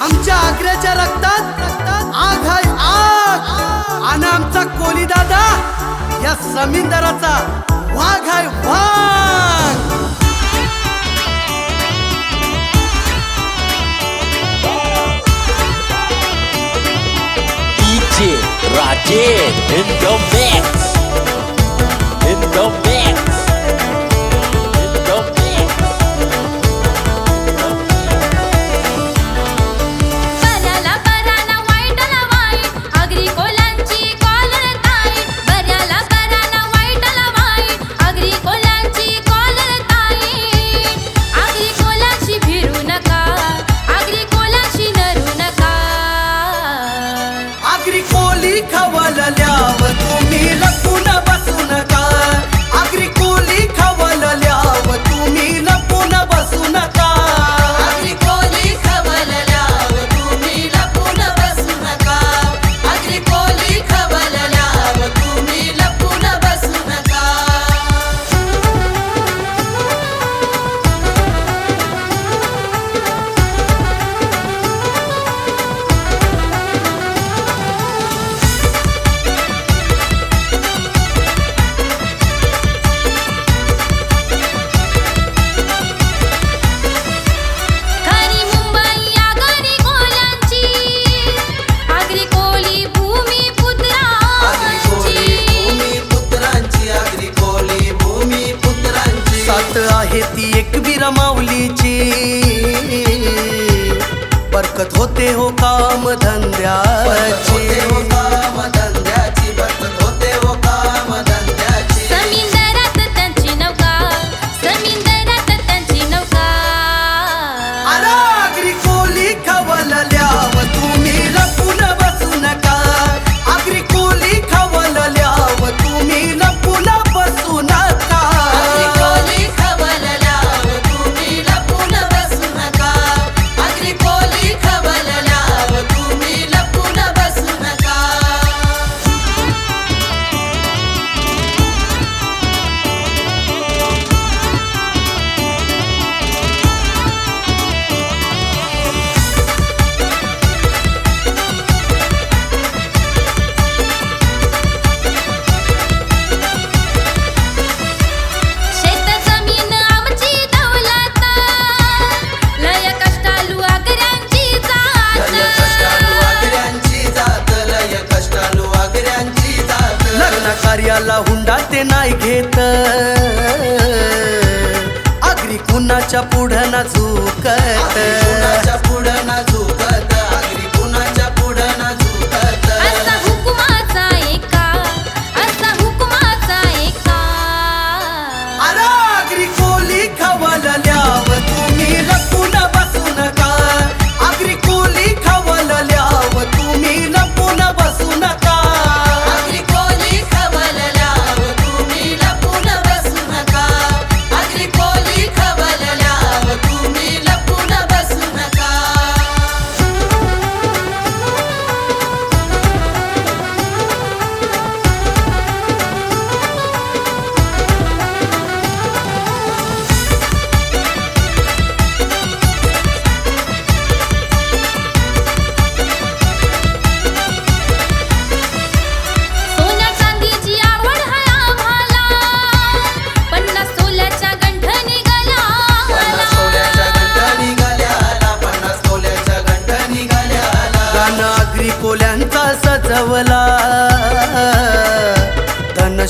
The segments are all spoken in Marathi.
आमच्या आग्र्याच्या रक्तात रक्तात आग. हाय आग आणि आमचा कोली दादा या जमीनदाराचा वाघ हाय वाघ. भटकत होते हो काम धंद्याची. लग्न कार्याला हुंडा ते नाही घेत. आगरी कुणाच्या पुढं ना झुकत? पुढं ना झुकत?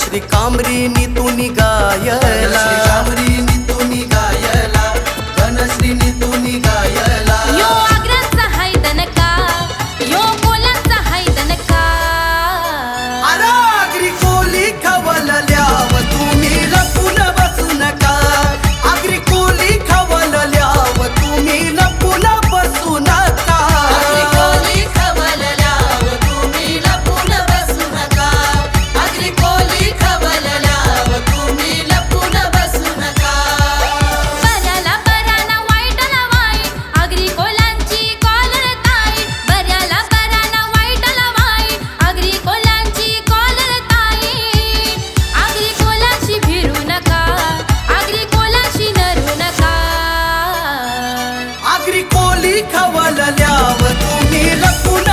श्री कामरी नी तू निगायला खवलल्याव तुम्ही लपून